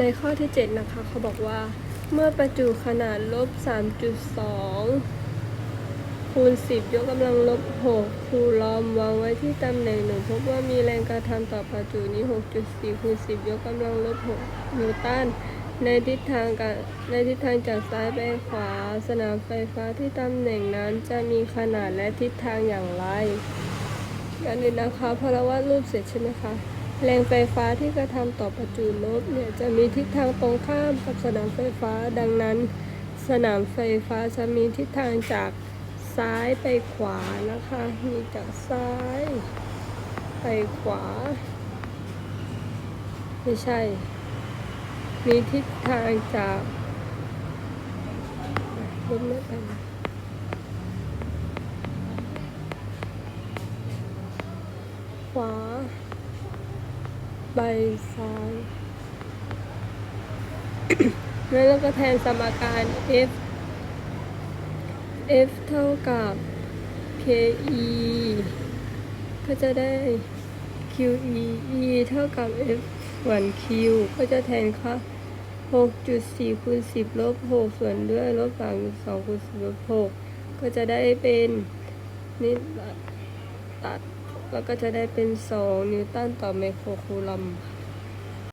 ในข้อที่ 7 นะคะ เขาบอกว่า เมื่อประจุขนาดลบ 3.2 คูณ 10 ยกกำลังลบ 6 คูลอมวางไว้ที่ตำแหน่งหนึ่งพบว่ามีแรงกระทำต่อประจุนี้ 6.4 คูณ 10 ยกกำลังลบ 6 นิวตันในทิศทางการในทิศทางจากซ้ายไปขวา สนามไฟฟ้าที่ตำแหน่งนั้นจะมีขนาดและทิศทางอย่างไรอันนี้นะคะ พอเราวาดรูปเสร็จใช่ไหมคะ แรงไฟฟ้าที่กระทำต่อประจุลบเนี่ยจะมีทิศทางตรงข้ามกับสนามไฟฟ้า ดังนั้น สนามไฟฟ้าจะมีทิศทางจากซ้ายไปขวานะคะ มีจากซ้ายไปขวา ไม่ใช่ มีทิศทางจากลบไม่ไปขวา ใบซ้ายแล้วก็แทนสมการ f f เท่ากับ ke ก็จะได้ qe e เท่ากับ f 1 q ก็จะแทนค่า6.4คูณ10ลบ6ส่วนด้วยลบ3.2คูณ10ลบ6ก็จะได้เป็นนี่ตัด แล้วก็จะได้เป็น 2 นิวตันต่อไมโครคูลอมค่ะ